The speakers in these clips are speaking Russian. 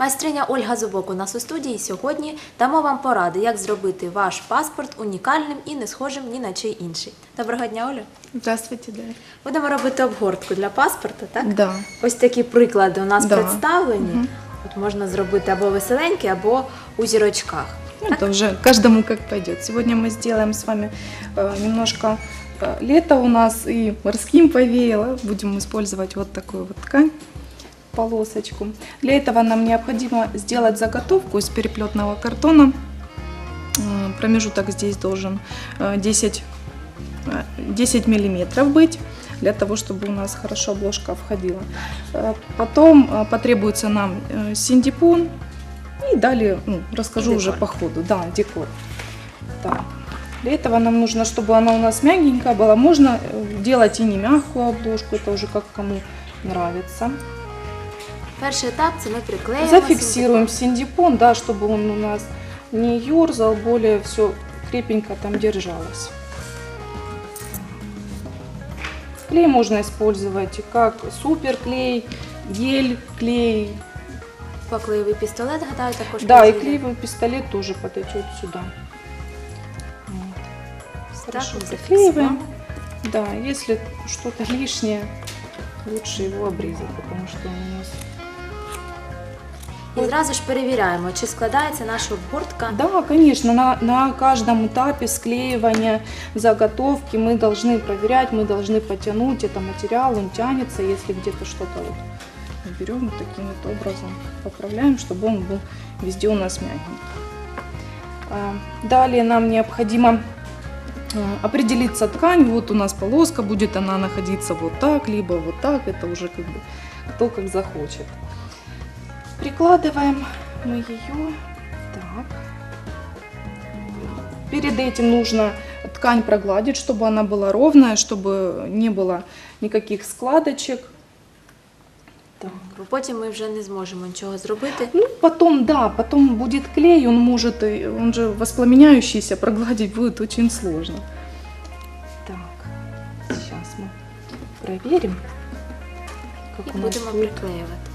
Майстриня Ольга Зубок у нас у студії. Сьогодні дамо вам поради, як зробити ваш паспорт унікальним і не схожим ні на чий інший. Доброго дня, Олю. Здравствуйте, да. Будемо робити обгортку для паспорта, так? Да. Ось такі приклади у нас Да. представлені. Мгм. От можна зробити або веселенькі, або у зірочках. Ну, это уже каждому как пойдет. Сегодня мы сделаем с вами э, немножко э, лето у нас и морским повеяло. Будем использовать вот такую вот ткань, Полосочку. Для этого нам необходимо сделать заготовку из переплетного картона. Э, Промежуток здесь должен э, 10, э, 10 миллиметров быть для того, чтобы у нас хорошо обложка входила. Э, Потом э, потребуется нам э, синдипон и далее ну, расскажу И уже декор. по ходу. Да, декор. Так. Для этого нам нужно, чтобы она у нас мягенькая была. Можно э, делать и не мягкую обложку, это уже как кому нравится. Перший етап це ми приклеїмо. Зафиксируем синдипон, да, чтобы он у нас не ерзал, более все крепенько там держалось. Клей можно использовать и как суперклей, гель, клей. Поклеєвий пістолет, гадаю, також Да, и підійде. клеевый пистолет тоже подойдет сюда. Вот. Ось Хорошо Так, заклеиваем. зафіксуємо. Да, если что-то лишнее, лучше его обрезать, потому что он у нас... І зразу ж перевіряємо, чи складається наша обгортка. Да, конечно, на, на каждом этапе склеивания заготовки мы должны проверять, мы должны потянуть это материал, он тянется, если где-то что-то вот мы берем вот таким вот образом, поправляем, чтобы он был везде у нас мягенький. А, Далее нам необходимо а, определиться ткань. Вот у нас полоска, будет она находиться вот так, либо вот так. Это уже как бы кто как захочет. Прикладываем мы ее. Так. Перед этим нужно ткань прогладить, чтобы она была ровная, чтобы не было никаких складочек. Так. Бо потім ми вже не зможемо нічого зробити. Ну, потом, да, потом будет клей, он может, и- он же воспламеняющийся, прогладить будет очень сложно. Так, сейчас мы проверим, І как у нас будемо будет. приклеювати.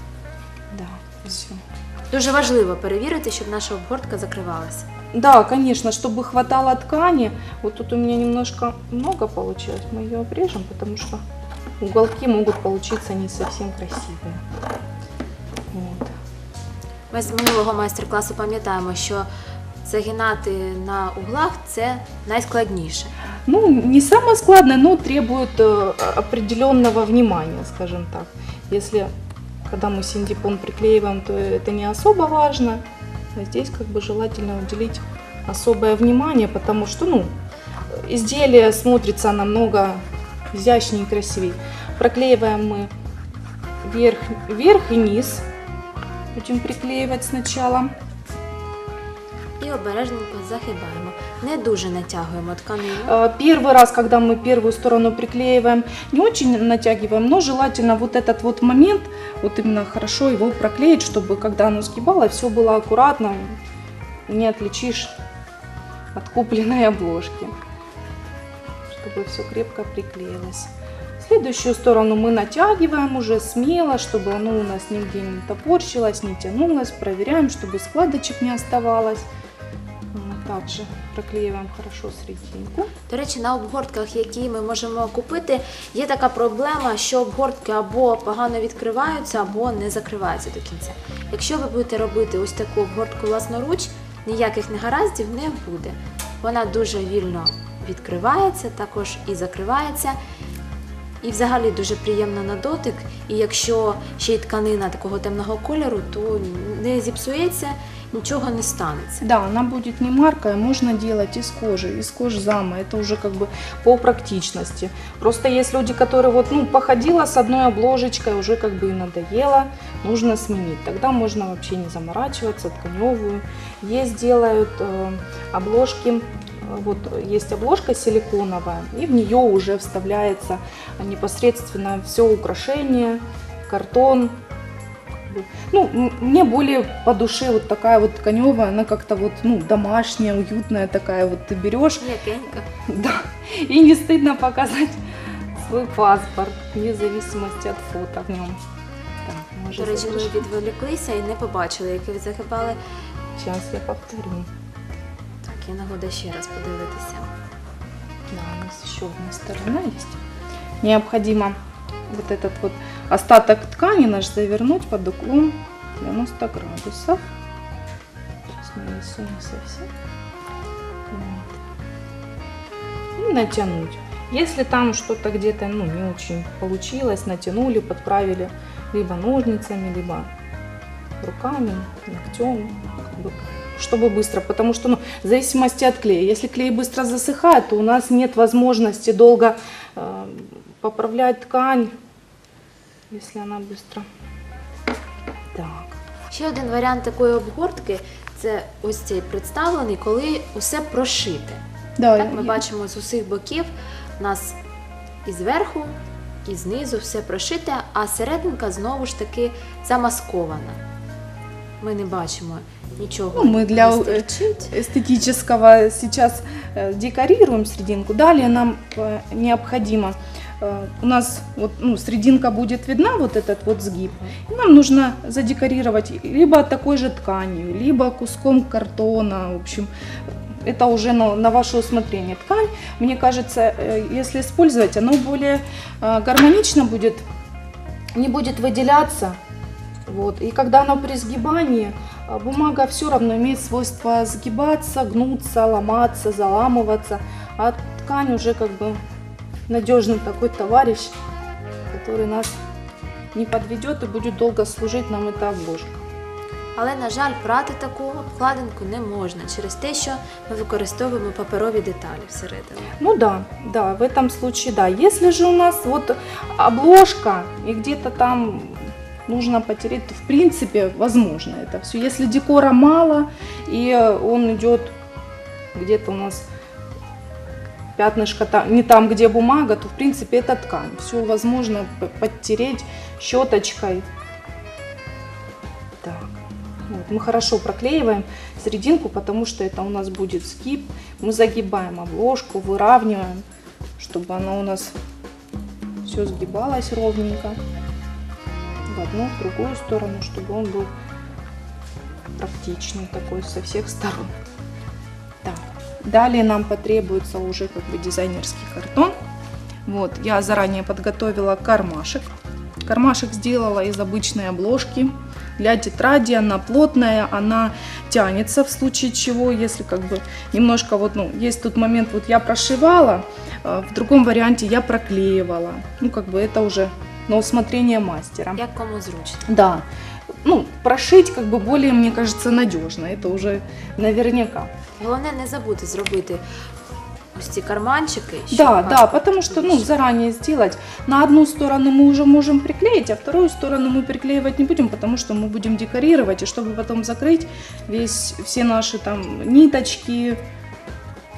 Да, все. Дуже важливо перевірити, щоб наша обгортка закривалася. Да, конечно, чтобы хватало ткани. Вот тут у меня немножко много получилось. Мы ее обрежем, потому что уголки могут получиться не совсем красивые. Вот. Ми з минулого майстер-класу пам'ятаємо, що загинати на углах це найскладніше. Ну, не самое складное, но требует э, определенного внимания, скажем так. Если, когда мы синдипон приклеиваем, то это не особо важно. А здесь как бы желательно уделить особое внимание, потому что, ну, изделие смотрится намного изящнее и красивее. Проклеиваем мы верх, верх и низ. Будем приклеивать сначала. І обережненько загибаємо. Не дуже натягуємо тканину. Э, Первый раз, когда мы первую сторону приклеиваем, не очень натягиваем, но желательно вот этот вот момент, вот именно хорошо его проклеить, чтобы когда оно сгибало, все было аккуратно, не отличишь от купленной обложки, чтобы все крепко приклеилось. Следующую сторону мы натягиваем уже смело, чтобы оно у нас нигде не топорщилось, не тянулось. Проверяем, чтобы складочек не оставалось. Также проклеиваем хорошо серединку. До речі, на обгортках, які ми можемо купити, є така проблема, що обгортки або погано відкриваються, або не закриваються до кінця. Якщо ви будете робити ось таку обгортку власноруч, ніяких негараздів не буде. Вона дуже вільно відкривається, також і закривається. І взагалі дуже приємно на дотик. І якщо ще й тканина такого темного кольору, то не зіпсується, нічого не станеться. Да, она будет не маркая, можно делать из кожи, из кожзама. Это уже как бы по практичности. Просто есть люди, которые вот, ну, походила с одной обложечкой, уже как бы и надоело, нужно сменить. Тогда можно вообще не заморачиваться, тканевую. Есть делают э, обложки, э, вот есть обложка силиконовая, и в нее уже вставляется непосредственно все украшение, картон, бы. Ну, м- мне более по душе вот такая вот тканевая, она как-то вот, ну, домашняя, уютная такая, вот ты берешь, М'якенька. да, и не стыдно показать свой паспорт, вне зависимости от фото в нем. Так. Може, До речі, ми запишемо? відволіклися і не побачили, як ви загибали. Сейчас я повторю. Так, є нагода ще раз подивитися. Да, у нас еще одна сторона есть. Необходимо вот этот вот остаток ткани наш завернуть под углом 90 градусов. Сейчас нанесу не совсем. Вот. И натянуть. Если там что-то где-то ну, не очень получилось, натянули, подправили либо ножницами, либо руками, ногтем, чтобы быстро, потому что ну, в зависимости от клея. Если клей быстро засыхает, то у нас нет возможности долго э, поправлять ткань, если она быстро. Так. Ще один варіант такої обгортки це ось цей представлений, коли усе прошите. Да, Так, ми бачимо з усіх боків у нас і зверху, і знизу все прошите, а серединка знову ж таки замаскована. Ми не бачимо нічого. Ну, ми для, не стирчить. эстетического сейчас э, декорируем серединку. Далее нам э, необходимо, э, у нас вот, ну, серединка будет видна, вот этот вот сгиб. И нам нужно задекорировать либо такой же тканью, либо куском картона, в общем, это уже на, на ваше усмотрение. Ткань, мне кажется, э, если использовать, оно более э, гармонично будет, не будет выделяться. Вот. И когда оно при сгибании, бумага все равно имеет свойство сгибаться, гнуться, ломаться, заламываться. А ткань уже как бы надежный такой товарищ, который нас не подведет и будет долго служить нам эта обложка. Але, на жаль, прати таку обкладинку не можна через те, що ми використовуємо паперові деталі всередині. Ну да, да, в этом случае да. Если же у нас вот обложка и где-то там нужно потереть, то в принципе возможно это все. Если декора мало и он идет где-то у нас пятнышко там, не там, где бумага, то в принципе это ткань. Все возможно подтереть щеточкой. Так. Вот, мы хорошо проклеиваем серединку, потому что это у нас будет скип. Мы загибаем обложку, выравниваем, чтобы она у нас все сгибалось ровненько в одну, в другую сторону, чтобы он был практичный такой со всех сторон. Далее нам потребуется уже как бы дизайнерский картон. Вот, я заранее подготовила кармашек. Кармашек сделала из обычной обложки для тетради. Она плотная, она тянется в случае чего, если как бы немножко вот, ну, есть тут момент, вот я прошивала, а в другом варианте я проклеивала. Ну, как бы это уже на усмотрение мастера. Як кому зручно. Да Ну, прошить как бы более, мне кажется, надежно. Это уже наверняка. Головне не забути зробити ось ці карманчики. щоб Да, вас да, потому что, ну, більше. заранее сделать. На одну сторону мы уже можем приклеить, а вторую сторону мы приклеивать не будем, потому что мы будем декорировать, и чтобы потом закрыть весь, все наши там ниточки,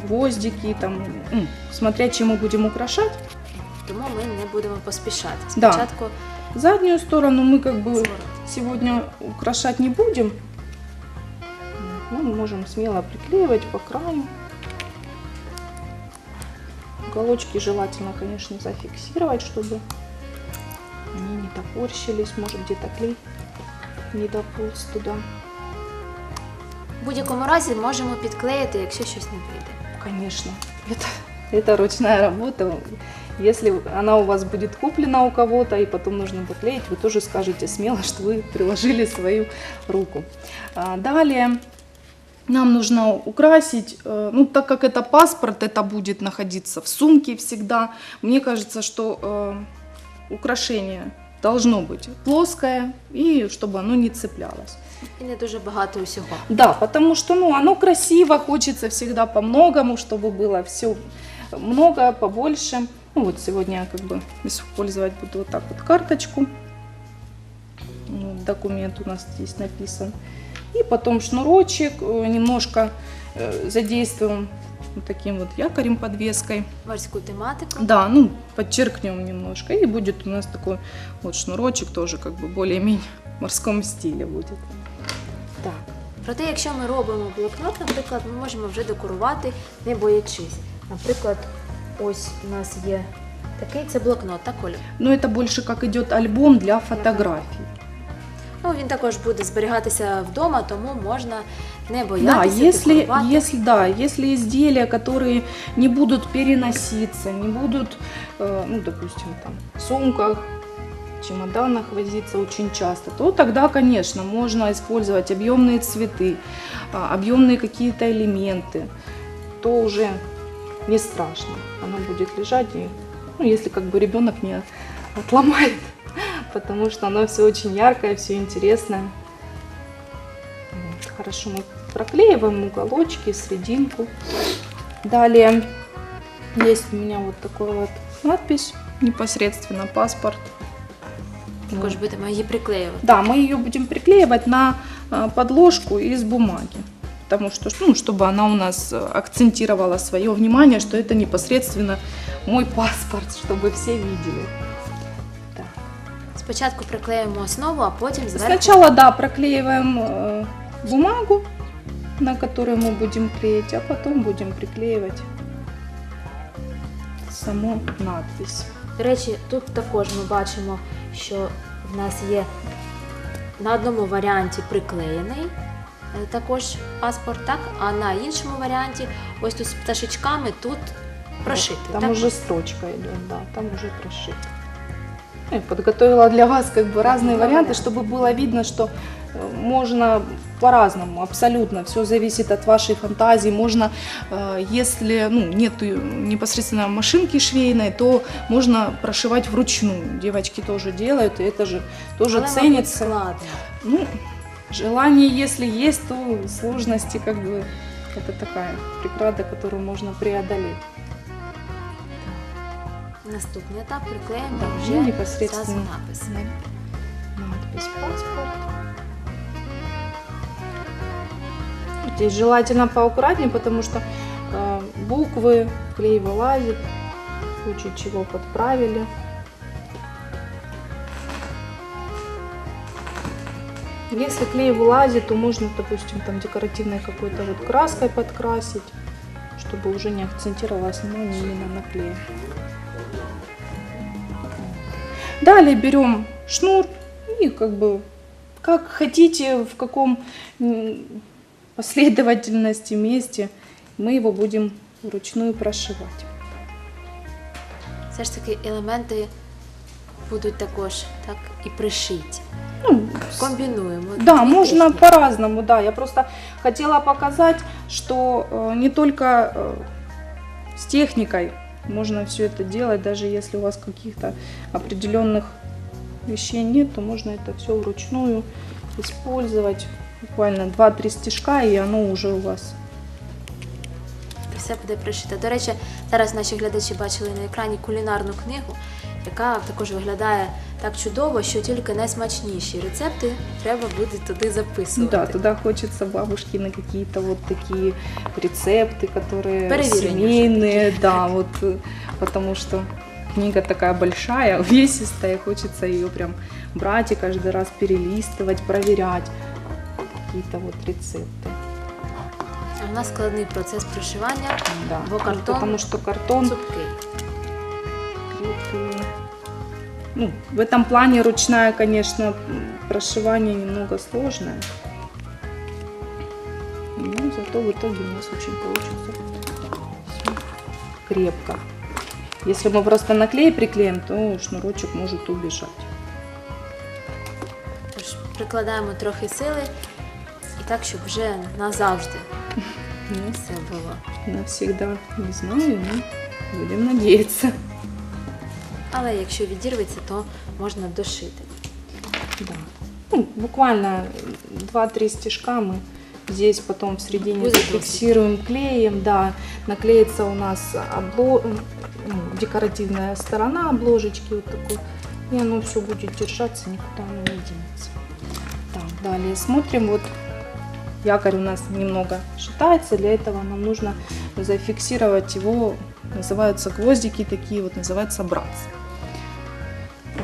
гвоздики, там, м, смотря чем мы будем украшать. Тому ми не будемо поспішати. Да. Спочатку Заднюю сторону мы как бы зворот. сегодня украшать не будем. Ну, мы можем смело приклеивать по краю. Уголочки желательно, конечно, зафиксировать, чтобы они не топорщились. Может, где-то клей не дополз туда. В будь-якому разі можемо підклеїти, якщо щось не вийде. Конечно, это, это ручная работа. Если она у вас будет куплена у кого-то и потом нужно поклеить, вы тоже скажете смело, что вы приложили свою руку. А, Далее нам нужно украсить, э, ну так как это паспорт, это будет находиться в сумке всегда. Мне кажется, что э, украшение должно быть плоское и чтобы оно не цеплялось. І не дуже багато усього. Да, потому что ну, оно красиво, хочется всегда по-многому, чтобы было все много, побольше. Ну вот сегодня я как бы использовать буду вот так вот карточку. Ну, документ у нас здесь написан. И потом шнурочек, э, немножко э, задействуем вот таким вот якорем подвеской. Морську тематику. Да, ну подчеркнем немножко. И будет у нас такой вот шнурочек тоже как бы более-менее в морском стиле будет. Так. Проте, якщо ми робимо блокнот, наприклад, ми можемо вже декорувати, не боячись. Наприклад, ось у нас є такий це блокнот, так, Оля? Но это больше как идет альбом для фотографий. Ну, він також буде зберігатися вдома, тому можна не Да, боятися. если, пікувати. если, да, если изделия, которые не будут переноситься, не будут, э, ну, допустим, там, в сумках, чемоданах возиться очень часто, то тогда, конечно, можно использовать объемные цветы, а, объемные какие-то элементы, то уже не страшно. Оно будет лежать, и, ну, если как бы ребенок не отломает, потому что оно все очень яркое, все интересное. Вот, Хорошо, мы проклеиваем уголочки, серединку. Далее есть у меня вот такой вот надпись, непосредственно паспорт. Також будемо її приклеювати. Да, мы ее будем приклеивать на а, подложку из бумаги Потому что, ну, чтобы она у нас э, акцентировала свое внимание, что это непосредственно мой паспорт, чтобы все видели. Да. Спочатку приклеїмо основу, а потім зверху. Сначала, да, проклеиваем э, бумагу, на которую мы будем клеить, а потом будем приклеивать саму надпись. До речі, тут також ми бачимо, що в нас є на одному варіанті приклеєний е, також паспорт, так, а на іншому варіанті, ось тут з пташечками, тут прошитий. Там так? уже строчка идет, да, там уже прошито. Ну, и подготовила для вас как бы разные Два варианты, варианта. чтобы было видно, что э, можно по-разному, абсолютно, все зависит от вашей фантазии. Можно, э, если ну, нет непосредственно машинки швейной, то можно прошивать вручную. Девочки тоже делают, и это же тоже Але, мабуть, ценится. складно. Ну, желание, если есть, то сложности как бы это такая преграда, которую можно преодолеть. Наступний етап приклеїмо Да, вже вже непосредственно. зразу напис. Надпись паспорт. Здесь желательно поаккуратнее, потому что э, буквы, клей вылазит, в случае чего подправили. Если клей вылазит, то можно, допустим, там декоративной какой-то вот краской подкрасить, чтобы уже не акцентировалось внимание именно на клее. Далее берем шнур и как бы как хотите, в каком последовательности месте мы его будем вручную прошивать. Все ж таки елементи будуть також так і пришиті. Ну, Комбінуємо. Да, дві можно техніки. по-разному, да. Я просто хотела показать, что э, не только э, с техникой можно все это делать, даже если у вас каких-то определенных вещей нет, то можно это все вручную использовать. Буквально 2-3 стежка, и оно уже у вас. Все буде пришито. До речі, зараз наші глядачі бачили на екрані кулінарну книгу, яка також виглядає так чудово, що тільки найсмачніші рецепти треба буде туди записувати. Да, туда хочется бабушки на какие-то вот такие рецепты, которые Проверенные семейные, да, вот, э, потому что книга такая большая, увесистая, хочется ее прям брать и каждый раз перелистывать, проверять какие-то вот рецепты. А у нас складний процес пришивання, Да, Бо ну, картон потому что картон цупкий. крепкий. Ну, в этом плане ручная, конечно, прошивание немного сложное. Ну, зато в итоге у нас очень получится всё крепко. Если мы просто на клей приклеим, то шнурочек может убежать. Тож прикладаємо трохи сили і так, щоб вже назавжди все було. навсегда не знаю, но будем надеяться. Але якщо відірветься, то можна дошити. Да. Ну, буквально 2-3 стежка мы здесь потом в середине Будет зафиксируем клеем, да, наклеится у нас обло... декоративная сторона обложечки вот такой, и оно все будет держаться, никуда оно не денется. Так, далее смотрим, вот якорь у нас немного шатается, для этого нам нужно зафиксировать его, называются гвоздики такие вот, называются братцы.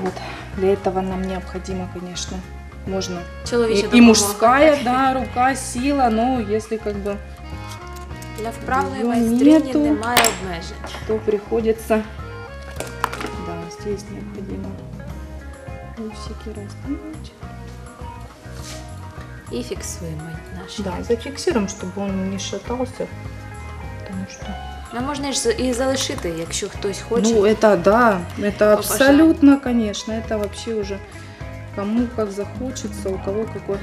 Вот, для этого нам необходимо, конечно, можно Чоловіча и, и допомога. мужская, да, рука, сила, но если как бы, Для вправної Його майстрині нету. немає обмежень. то приходится, да, здесь необходимо усики раздвинуть. І фіксуємо наш. Да, зафиксируем, чтобы он не шатался. Потому что... ну, можна ж і залишити, якщо хтось хоче. Ну, это да, это абсолютно, конечно, это вообще уже кому как захочется, у кого какой.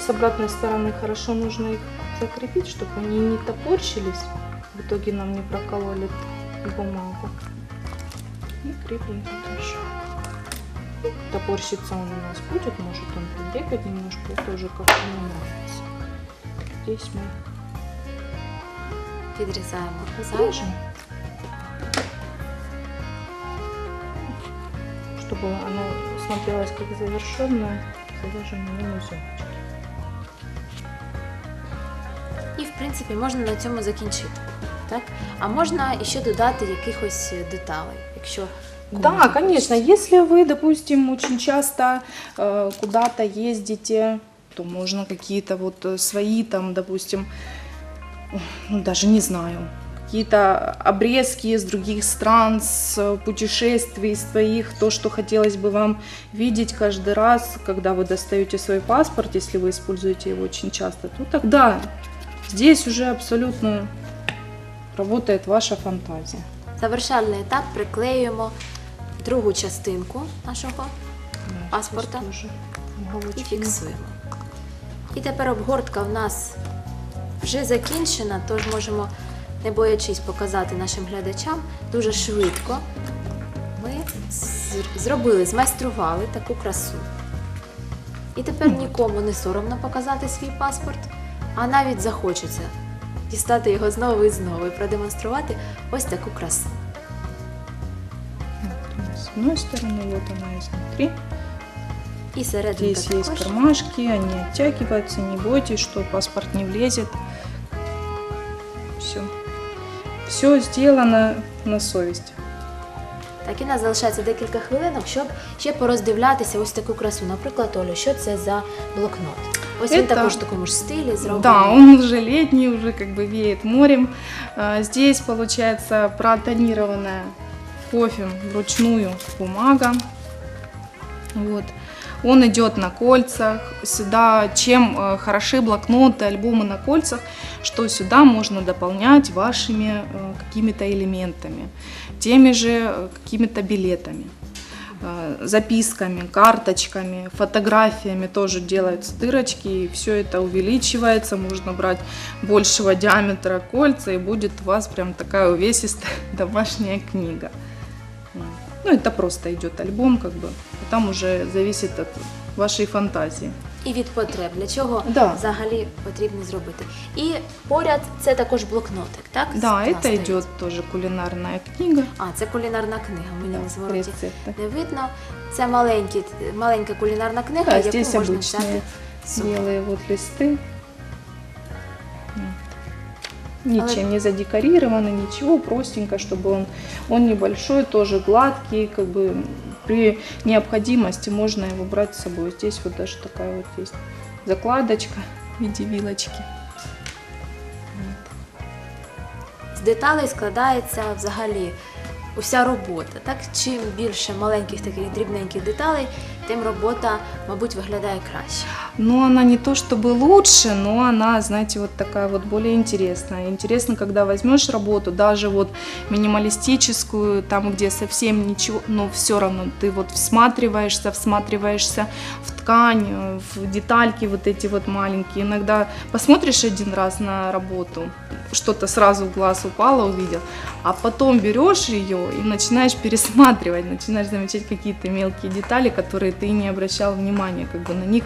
С обратной стороны хорошо нужно их закрепить, чтобы они не топорщились. В итоге нам не прокололи бумагу. И крепим дальше. Топорщиться он у нас будет, может он побегать немножко, это уже как ему нравится. Здесь мы Відрізаємо зайве. Режем. Чтобы оно смотрелось как завершенное, завяжем на нем узелочек. І, в принципі, можна на цьому закінчити. Так? А можна ще додати якихось деталей, якщо Да, комусь конечно. хочеться. Если вы, допустим, очень часто э, куда-то ездите, то можно какие-то вот э, свои там, допустим, ну даже не знаю, какие-то обрезки из других стран, с э, путешествий своих, то, что хотелось бы вам видеть каждый раз, когда вы достаете свой паспорт, если вы используете его очень часто, то тогда здесь уже абсолютно работает ваша фантазия. Завершальний етап приклеюємо другу частинку нашого Да, Паспорта. здесь тоже і уголочки. фіксуємо. І тепер обгортка в нас вже закінчена, тож можемо, не боячись показати нашим глядачам, дуже швидко ми зробили, змайстрували таку красу. І тепер нікому не соромно показати свій паспорт, а навіть захочеться дістати його знову і знову і продемонструвати ось таку красу. Нас с одной стороны, вот она изнутри. І серединка Здесь есть також. кармашки, они оттягиваются, не бойтесь, что паспорт не влезет. Все сделано на совесть. Так, і нас залишається декілька хвилинок, щоб ще пороздивлятися ось таку красу. Наприклад, Олю, що це за блокнот? Ось він Это- також в такому ж стилі зроблений. Да, он уже летний, уже как бы веет морем. А, Здесь получается протонированная кофе вручную бумага. Вот. Он идет на кольцах. Сюда, чем э, хороши блокноты, альбомы на кольцах, что сюда можно дополнять вашими э, какими-то элементами, теми же э, какими-то билетами записками, карточками, фотографиями тоже делаются дырочки, и все это увеличивается, можно брать большего диаметра кольца, и будет у вас прям такая увесистая домашняя книга. Ну, это просто идет альбом, как бы, там уже зависит от вашей фантазии. І від потреб, для чого Да. взагалі потрібно зробити. І поряд це також блокнотик, так? Да, У нас это стоїть. идет тоже кулинарная книга. А, це кулінарна книга, мені Да, на звороті рецепты. не видно. Це маленькі, маленька кулінарна книга, Да, яку здесь можна обычные взяти з собою. белые вот листы. Вот. Ничем не задекорировано, ничего, простенько, чтобы он, он небольшой, тоже гладкий, как бы при необходимости можно его брать с собой. Здесь вот даже такая вот есть закладочка в виде вилочки. З деталей складається взагалі уся робота. Так? Чим більше маленьких таких дрібненьких деталей, тим робота, мабуть, виглядає краще. Но она не то чтобы лучше, но она, знаете, вот такая вот более интересная. Интересно, когда возьмешь работу, даже вот минималистическую, там, где совсем ничего, но все равно ты вот всматриваешься, всматриваешься в ткань, в детальки вот эти вот маленькие. Иногда посмотришь один раз на работу, что-то сразу в глаз упало, увидел, а потом берешь ее и начинаешь пересматривать, начинаешь замечать какие-то мелкие детали, которые ты не обращал внимания как бы на них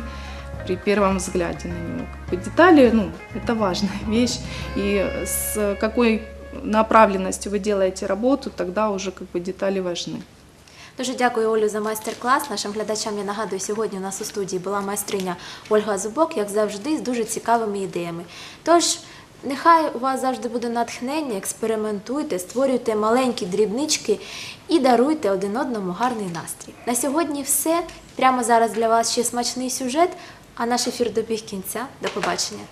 при первом взгляде на него. Как бы детали, ну, это важная вещь, и с какой направленностью вы делаете работу, тогда уже как бы детали важны. Дуже дякую Олю за майстер-клас. Нашим глядачам я нагадую, сьогодні у нас у студії була майстриня Ольга Зубок, як завжди, з дуже цікавими ідеями. Тож, нехай у вас завжди буде натхнення, експериментуйте, створюйте маленькі дрібнички і даруйте один одному гарний настрій. На сьогодні все. Прямо зараз для вас ще смачний сюжет, а наш ефір добіг кінця. До побачення.